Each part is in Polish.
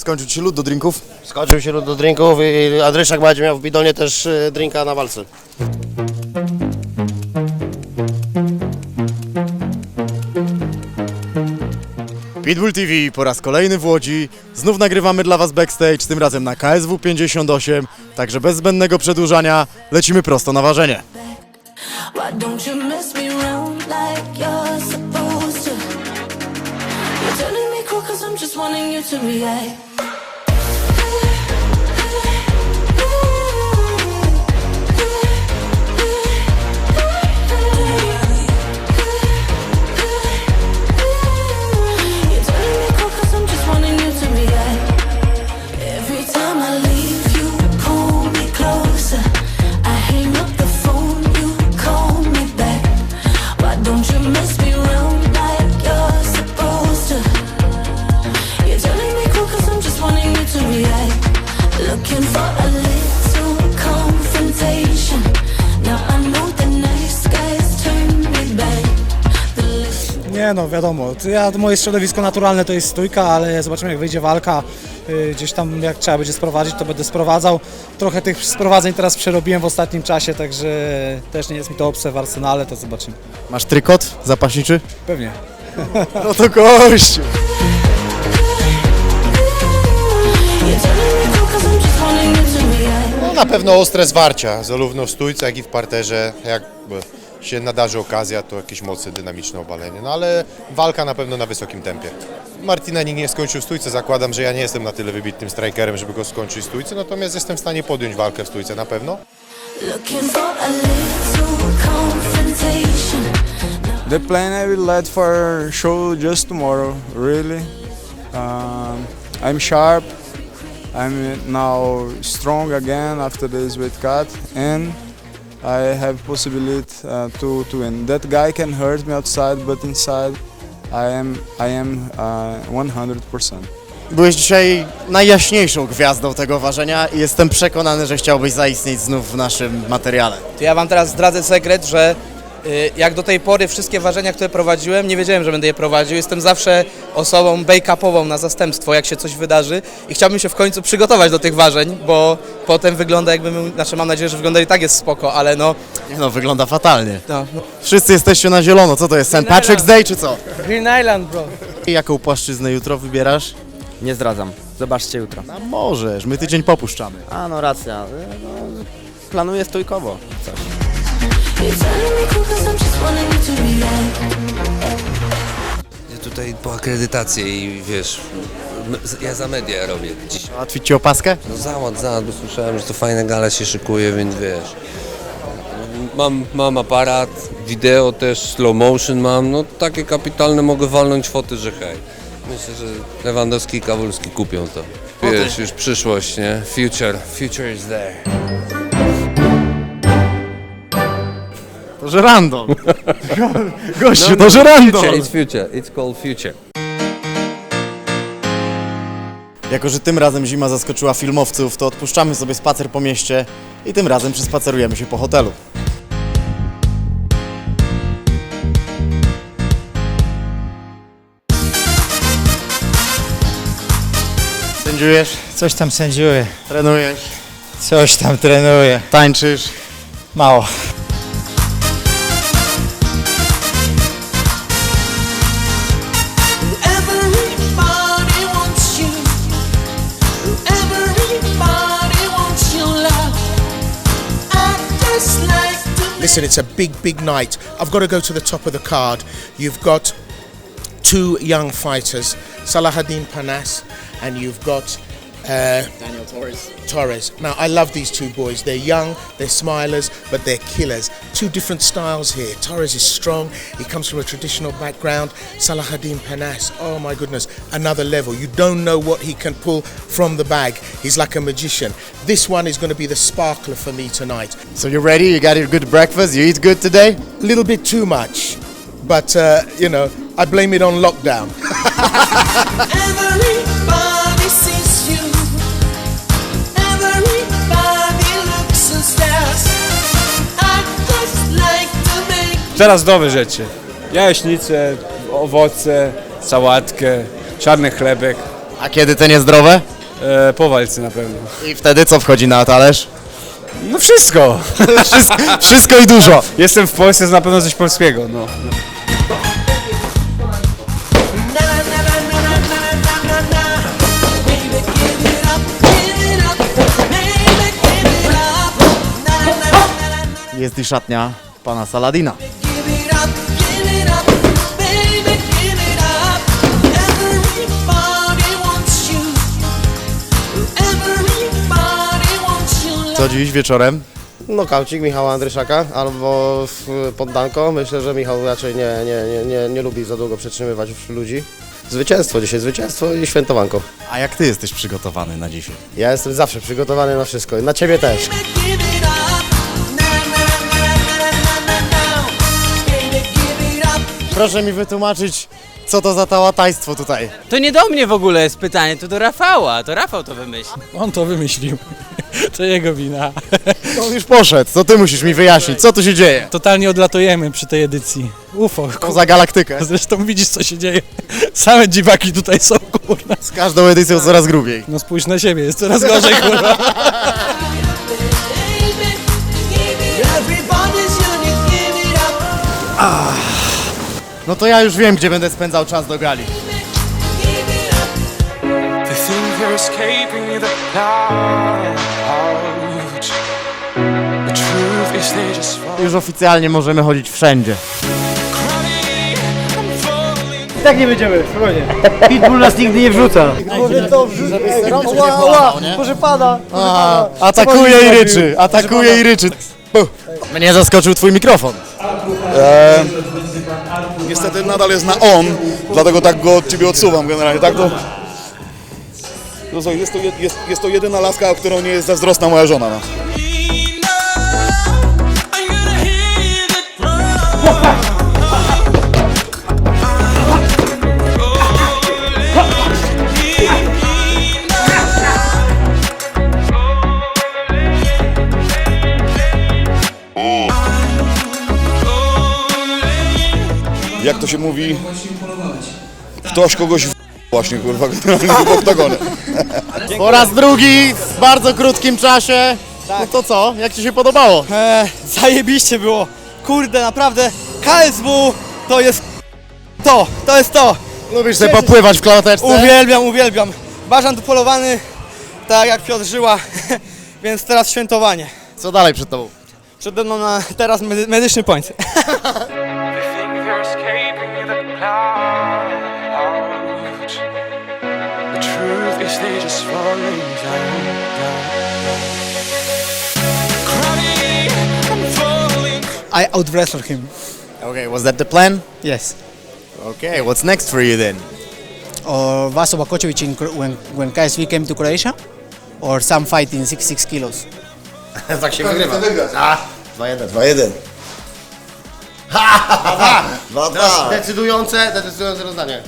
Skończył się lód do drinków? Skończył się do drinków i Andryszak będzie miał w bidonie też e, drinka na walce. Pitbull TV po raz kolejny w Łodzi. Znów nagrywamy dla Was backstage, tym razem na KSW 58. Także bez zbędnego przedłużania lecimy prosto na ważenie. Why Nie no, wiadomo. Ja, moje środowisko naturalne to jest stójka, ale zobaczymy jak wyjdzie walka. Yy, Gdzieś tam jak trzeba będzie sprowadzić, to będę sprowadzał. Trochę tych sprowadzeń teraz przerobiłem w ostatnim czasie, także też nie jest mi to obce w arsenale, to zobaczymy. Masz trykot zapaśniczy? Pewnie. No to gościu! No na pewno ostre zwarcia, zarówno w stójce, jak i w parterze. Jakby się nadarzy okazja, to jakieś mocne, dynamiczne obalenie. No ale walka na pewno na wysokim tempie. Martina nie skończył w stójce, zakładam, że ja nie jestem na tyle wybitnym strikerem, żeby go skończyć w stójce, natomiast jestem w stanie podjąć walkę w stójce na pewno. The plan I will let for show just tomorrow, really. Um, I'm sharp. I'm now strong again after this weight cut, and I have possibility uh, to to win. That guy can hurt me outside, but inside, I am I am uh, 100%. Byłeś dzisiaj najjaśniejszą gwiazdą tego ważenia i jestem przekonany, że chciałbyś zaistnieć znów w naszym materiale. To ja wam teraz zdradzę sekret, że jak do tej pory wszystkie ważenia, które prowadziłem, nie wiedziałem, że będę je prowadził. Jestem zawsze osobą backup-ową na zastępstwo, jak się coś wydarzy i chciałbym się w końcu przygotować do tych ważeń, bo potem wygląda jakbym, znaczy mam nadzieję, że wygląda i tak jest spoko, ale no, Nie no, wygląda fatalnie. no, no Wszyscy jesteście na zielono, co to jest? St. Patrick's Day czy co? Green Island, bro. I jaką płaszczyznę jutro wybierasz? Nie zdradzam. Zobaczcie jutro. A możesz, my tydzień popuszczamy. A no racja. No, planuję stójkowo. You're telling me cool cause I'm just wanting you to react. tutaj po akredytację i wiesz, m- ja za media robię dziś. Załatwić ci opaskę? No załad, załad, bo słyszałem, że to fajna gala się szykuje, więc wiesz. Mam, mam aparat, wideo też, slow motion mam, no takie kapitalne mogę walnąć foty, że hej. Myślę, że Lewandowski i Kawulski kupią to. Wiesz, już przyszłość, nie? Future, future is there. Żerandol. Gościu, to żerandol. Future, it's future, it's called future. Jako, że tym razem zima zaskoczyła filmowców, to odpuszczamy sobie spacer po mieście i tym razem przespacerujemy się po hotelu. Sędziujesz, Coś tam sędziuję, trenujesz, coś tam trenuję. tańczysz. Mało. Listen, it's a big, big night. I've got to go to the top of the card. You've got two young fighters, Salahuddin Panas, and you've got uh, Daniel Torres. Torres. Now, I love these two boys. They're young, they're smilers, but they're killers. Two different styles here. Torres is strong. He comes from a traditional background. Salahuddin Panas, oh my goodness, another level. You don't know what he can pull from the bag. He's like a magician. This one is going to be the sparkler for me tonight. So you're ready? You got your good breakfast? You eat good today? a little bit too much, but uh, you know, I blame it on lockdown. Teraz zdrowe rzeczy. Jajecznicę, owoce, sałatkę, czarny chlebek. A kiedy te niezdrowe? E, po walce na pewno. I wtedy co wchodzi na talerz? No wszystko! Wszystko, wszystko i dużo. Jestem w Polsce, jest na pewno coś polskiego, no. Jest i szatnia pana Saladina. Co dziś wieczorem? Nokaucik Michała Andryszaka albo poddanko. Myślę, że Michał raczej nie, nie, nie, nie, nie lubi za długo przetrzymywać ludzi. Zwycięstwo dzisiaj, zwycięstwo i świętowanko. A jak ty jesteś przygotowany na dzisiaj? Ja jestem zawsze przygotowany na wszystko i na ciebie też. Proszę mi wytłumaczyć, co to za tałatajstwo tutaj. To nie do mnie w ogóle jest pytanie, to do Rafała, to Rafał to wymyślił. On to wymyślił. To jego wina. To on już poszedł, to ty musisz mi wyjaśnić, co tu się dzieje. Totalnie odlatujemy przy tej edycji. UFO. Poza galaktykę. Zresztą widzisz co się dzieje. Same dziwaki tutaj są, kurwa. Z każdą edycją coraz grubiej. No spójrz na siebie, jest coraz gorzej, kurwa. Everybody's give it up. No to ja już wiem, gdzie będę spędzał czas do gali. You're escaping the clouds. The truth is they just fall. Już oficjalnie możemy chodzić wszędzie. Tak nie będziemy, spokojnie. Pitbull nas nigdy nie wrzuca. Może pada. A, atakuje i ryczy, atakuje i ryczy. Puh. Mnie zaskoczył twój mikrofon. Niestety nadal jest na on, dlatego tak go od ciebie odsuwam generalnie. Tak to. No co, jest, to jest, jest to jedyna laska, o którą nie jest zazdrosna moja żona. No. Jak to się mówi? Ktoś kogoś. Właśnie kurwa generalnie w oktagonie. Po raz drugi w bardzo krótkim czasie. No to co, jak ci się podobało? E, zajebiście było. Kurde, naprawdę KSW to jest to, to jest to. Lubisz sobie popływać w klateczce? Uwielbiam, uwielbiam. Bażan tu polowany, tak jak Piotr Żyła, więc teraz świętowanie. Co dalej przed tobą? Przede mną na teraz medy- medyczny point. truth is they just falling down, down, down. Crying and falling. I outwrestled him. Okay, was that the plan? Yes. Okay, what's next for you then? or Vaso Bakocevic in, when, when KSV came to Croatia, or some fight in 66 kilos. tak się wygrywa. A, 2-1. 2-1. Teraz decydujące, decydujące rozdanie.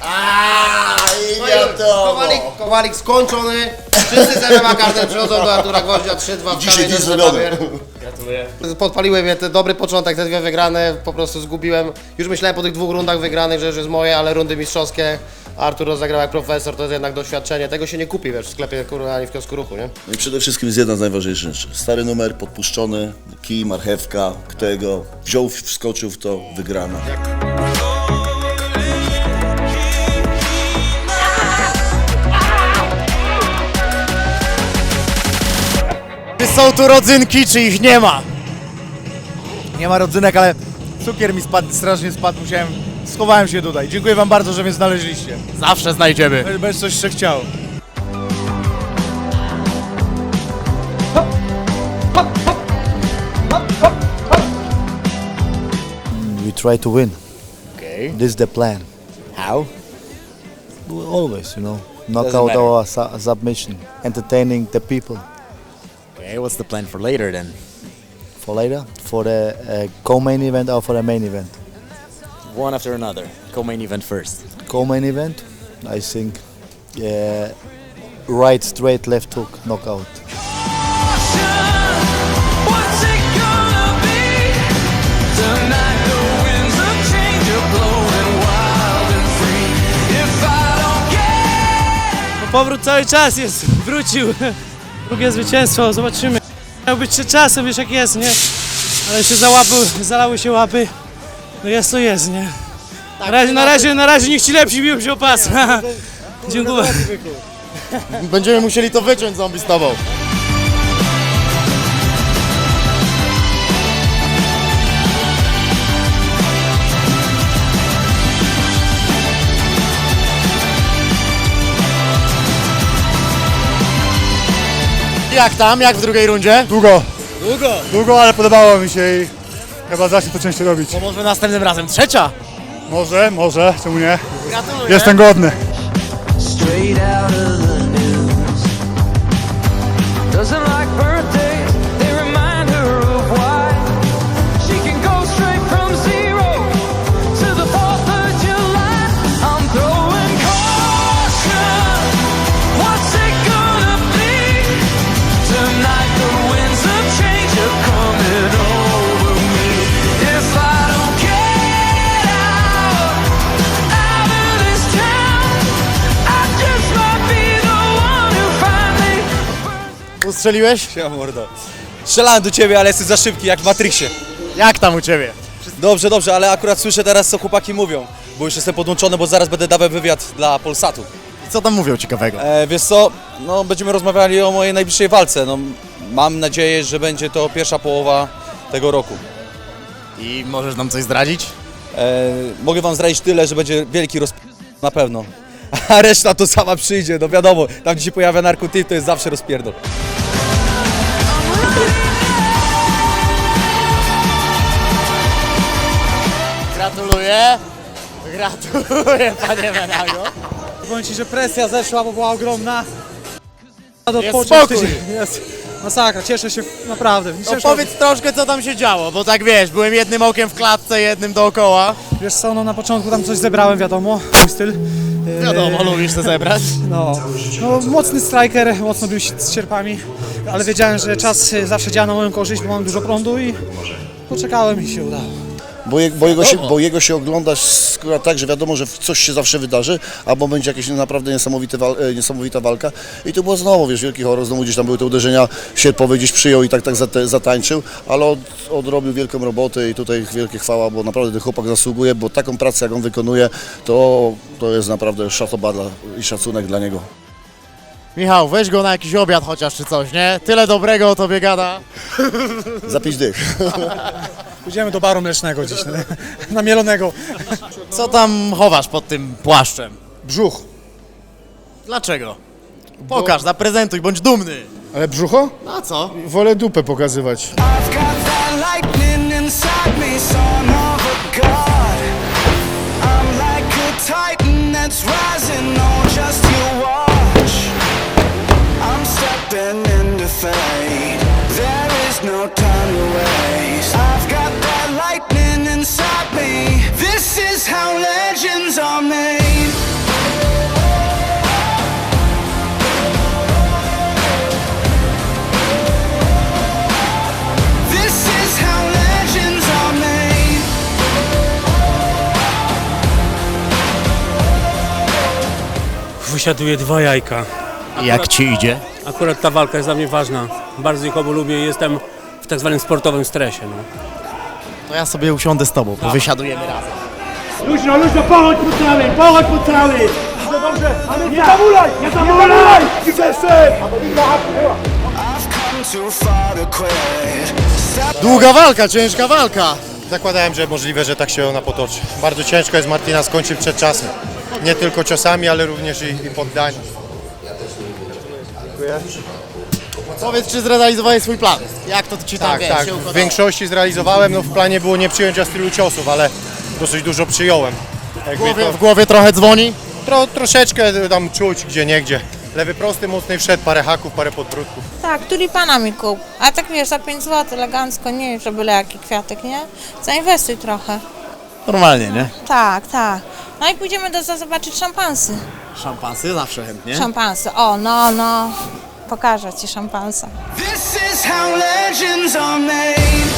I Kowalik, Kowalik skończony. Wszyscy z MMA każdy przychodzą do Artura Gwoździa 3-2 w Dzisiaj dzień to zrobiony. papier. Podpaliły mnie ten dobry początek, te dwie wygrane, po prostu zgubiłem. Już myślałem po tych dwóch rundach wygranych, że już jest moje, ale rundy mistrzowskie. Artur rozegrał jak profesor, to jest jednak doświadczenie. Tego się nie kupi, wiesz, w sklepie kurwa, ani w kiosku ruchu, nie? No i przede wszystkim jest jedna z najważniejszych rzeczy. Stary numer, podpuszczony, kij, marchewka, tego, wziął, wskoczył w to, wygrana. Są tu rodzynki, czy ich nie ma? Nie ma rodzynek, ale cukier mi spadł, strasznie spadł, musiałem... Schowałem się tutaj. Dziękuję wam bardzo, że mnie znaleźliście. Zawsze znajdziemy. Bez coś się chciał. We try to win. Okay. This is the plan. How? Always, you know, knock out matter. our su- submission, entertaining the people. Okay, what's the plan for later then? For later, for the uh, co-main event or for the main event. One after another. Co-main event first. Co-main event, I think, yeah, right, straight, left hook, knockout. What's it gonna the winds of change are blowing wild and free. If I don't get Powrót cały czas jest, wrócił. Drugie zwycięstwo, zobaczymy. Miał być trzy czasy, wiesz jak jest, nie? Ale się załapy, zalały się łapy. No jest to jest, nie? Na razie, na razie, na razie niech ci lepsi biją się o pas. Dziękuję. Będziemy musieli to wyciąć zombie z tobą. Jak tam? Jak w drugiej rundzie? Długo, Długo. długo, ale podobało mi się i chyba zacznę to częściej robić. To może następnym razem trzecia? Może, może, czemu nie? Gratuluję. Jestem godny. Straight out of the news. Doesn't like birthdays, finally Ustrzeliłeś? Ja mordo. Strzelałem do ciebie, ale jesteś za szybki, jak w Matrixie. Jak tam u ciebie? Dobrze, dobrze, ale akurat słyszę teraz, co chłopaki mówią. Bo już jestem podłączony, bo zaraz będę dawał wywiad dla Polsatu. I co tam mówią ciekawego? E, wiesz co, no będziemy rozmawiali o mojej najbliższej walce. No, mam nadzieję, że będzie to pierwsza połowa tego roku. I możesz nam coś zdradzić? E, mogę wam zdradzić tyle, że będzie wielki rozp... na pewno. A reszta to sama przyjdzie, no wiadomo, tam gdzie się pojawia narkotyk, to jest zawsze rozpierdol. Gratuluję. Gratuluję, panie Menago. Powiem Ci, że presja zeszła, bo była ogromna. Jest spokój. Jest masakra, cieszę się naprawdę. No powiedz troszkę, co tam się działo, bo tak wiesz, byłem jednym okiem w klatce, jednym dookoła. Wiesz co, no na początku tam coś zebrałem, wiadomo, mój styl. Wiadomo, lubisz to zebrać. No, no mocny striker, mocno bił się z sierpami, ale wiedziałem, że czas zawsze działa na moją korzyść, bo mam dużo prądu i poczekałem i się udało. Bo, je, bo, jego się, bo jego się ogląda skoro tak, że wiadomo, że coś się zawsze wydarzy, albo będzie jakaś naprawdę niesamowity wal, e, niesamowita walka. I to było znowu, wiesz, wielki horror, znowu gdzieś tam były te uderzenia, sierpowe gdzieś przyjął i tak tak zatańczył, ale od, odrobił wielką robotę i tutaj wielkie chwała, bo naprawdę ten chłopak zasługuje, bo taką pracę jak on wykonuje, to, to jest naprawdę szatoba dla, i szacunek dla niego. Michał, weź go na jakiś obiad chociaż czy coś, nie? Tyle dobrego o tobie gada. Za pięć dych. Pójdziemy do baru mlecznego dziś, namielonego. Co tam chowasz pod tym płaszczem? Brzuch. Dlaczego? Pokaż, zaprezentuj, bądź dumny. Ale brzucho? A co? Wolę dupę pokazywać. I've got that lightning inside me, son of a god. I'm like a titan that's rising on Wysiaduję dwa jajka. Jak ci idzie? Akurat ta walka jest dla mnie ważna. Bardzo ich obu lubię i jestem w tak zwanym sportowym stresie. No. To ja sobie usiądę z tobą, bo wysiadujemy razem. Luźno, luźno, pochodź po całej, pochodź po całej! Dobrze, dobrze, nie zamulaj, nie zamulaj! I've come too far to quit. Step Długa walka, ciężka walka. Zakładałem, że możliwe, że tak się ona potoczy. Bardzo ciężko jest Martina skończyć przed czasem. Nie tylko ciosami, ale również i, i poddaniem. Powiedz, czy zrealizowałeś swój plan? Jak to ci tam Tak, wiesz, tak. się W układało? większości zrealizowałem. No, w planie było nie przyjąć aż tylu ciosów, ale dosyć dużo przyjąłem. W Jakby głowie, to, w głowie trochę dzwoni? tro, troszeczkę tam czuć gdzie niegdzie. Lewy prosty mocny wszedł, parę haków, parę podbródków. Tak, tulipana mi kup. A tak wiesz, za 5 zł elegancko, nie że byle jaki kwiatek, nie? Zainwestuj trochę. Normalnie, nie? Tak, tak. No i pójdziemy do za- zobaczyć szampansy. Szampansy zawsze chętnie. Szampansy, o no, no. Pokażę ci szampansa. This is how legends are made.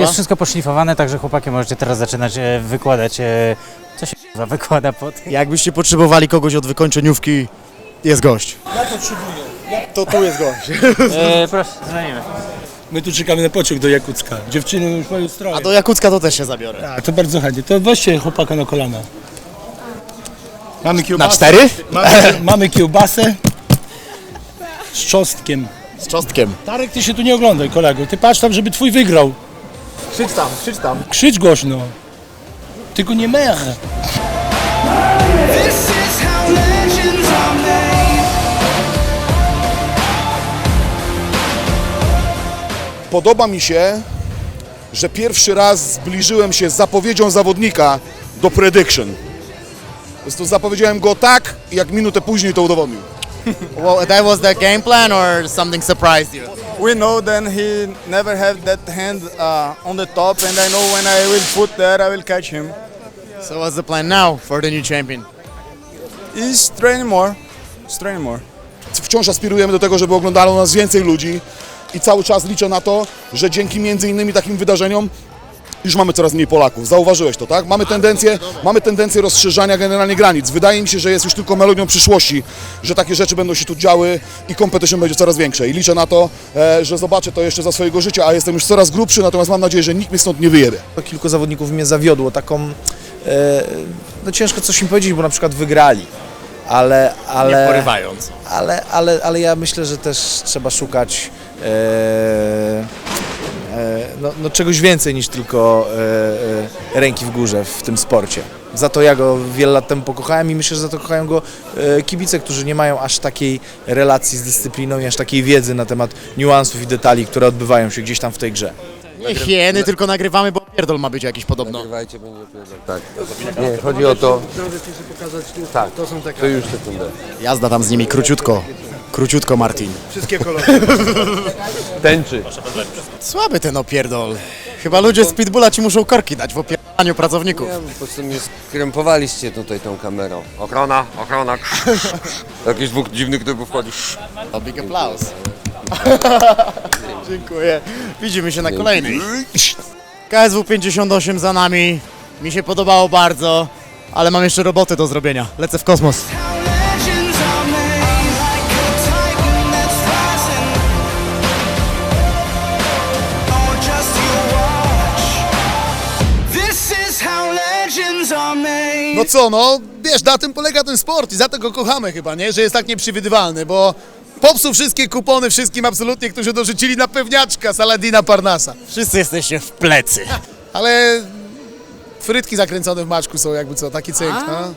Jest wszystko poszlifowane, także chłopaki możecie teraz zaczynać e, wykładać, e, co się wykłada pod... Jakbyście potrzebowali kogoś od wykończeniówki, jest gość. Ja potrzebuję. To tu jest gość. E, proszę, dzwonimy. My tu czekamy na pociąg do Jakucka. Dziewczyny już mają stroje. A do Jakucka to też się zabiorę. A, to bardzo chętnie. To weźcie chłopaka na kolana. Mamy kiełbasę. Na cztery? Mamy, mamy kiełbasę z czosnkiem. Z czosnkiem. Tarek, ty się tu nie oglądaj, kolego. Ty patrz tam, żeby twój wygrał. Krzycz tam, krzycz tam. Krzycz głośno. Tylko nie mer. Podoba mi się, że pierwszy raz zbliżyłem się z zapowiedzią zawodnika do prediction. Po prostu zapowiedziałem go tak, jak minutę później to udowodnił. Well, that was the game plan or something surprised you? We know then he never have that hand uh, on the top, and I know when I will put there, I will catch him. So what's the plan now for the new champion? He's training more. He's training more. Wciąż aspirujemy do tego, żeby oglądało nas więcej ludzi i cały czas liczę na to, że dzięki między innymi takim wydarzeniom już mamy coraz mniej Polaków. Zauważyłeś to, tak? Mamy tendencję, mamy tendencję rozszerzania generalnie granic. Wydaje mi się, że jest już tylko melodią przyszłości, że takie rzeczy będą się tu działy i competition będzie coraz większe. I liczę na to, e, że zobaczę to jeszcze za swojego życia, a jestem już coraz grubszy, natomiast mam nadzieję, że nikt mnie stąd nie wyjebie. Kilku zawodników mnie zawiodło, taką, e, no ciężko coś im powiedzieć, bo na przykład wygrali, ale, ale, Nie porywając. ale, ale, ale ja myślę, że też trzeba szukać e, no, no czegoś więcej niż tylko e, e, ręki w górze w tym sporcie. Za to ja go wiele lat temu pokochałem i myślę, że za to kochają go e, kibice, którzy nie mają aż takiej relacji z dyscypliną i aż takiej wiedzy na temat niuansów i detali, które odbywają się gdzieś tam w tej grze. Nie hieny, tylko nagrywamy, bo pierdol ma być jakiś podobno. Nagrywajcie, będzie pierdol. Tak. Nie, chodzi o to... Tak, To są takie... to już sekundę. Jazda tam z nimi króciutko. Króciutko, Martin. Wszystkie kolory. Tęczy. Słaby ten opierdol. Chyba ludzie z Pitbulla ci muszą korki dać w opierdaniu pracowników. Nie, po prostu mnie skrępowaliście tutaj tą kamerą. Ochrona, ochrona. Jakiś dwóch dziwnych typów wchodzi. To big aplauz. Dziękuję. Widzimy się na kolejnej. KSW 58 za nami. Mi się podobało bardzo, ale mam jeszcze roboty do zrobienia. Lecę w kosmos. No co, no, wiesz, na tym polega ten sport i za to go kochamy chyba, nie? Że jest tak nieprzewidywalny, bo popsuł wszystkie kupony wszystkim absolutnie, którzy dorzucili na pewniaczka Saladina Parnasa. Wszyscy jesteście w plecy. Ale frytki zakręcone w maczku są jakby co, taki cynk, no.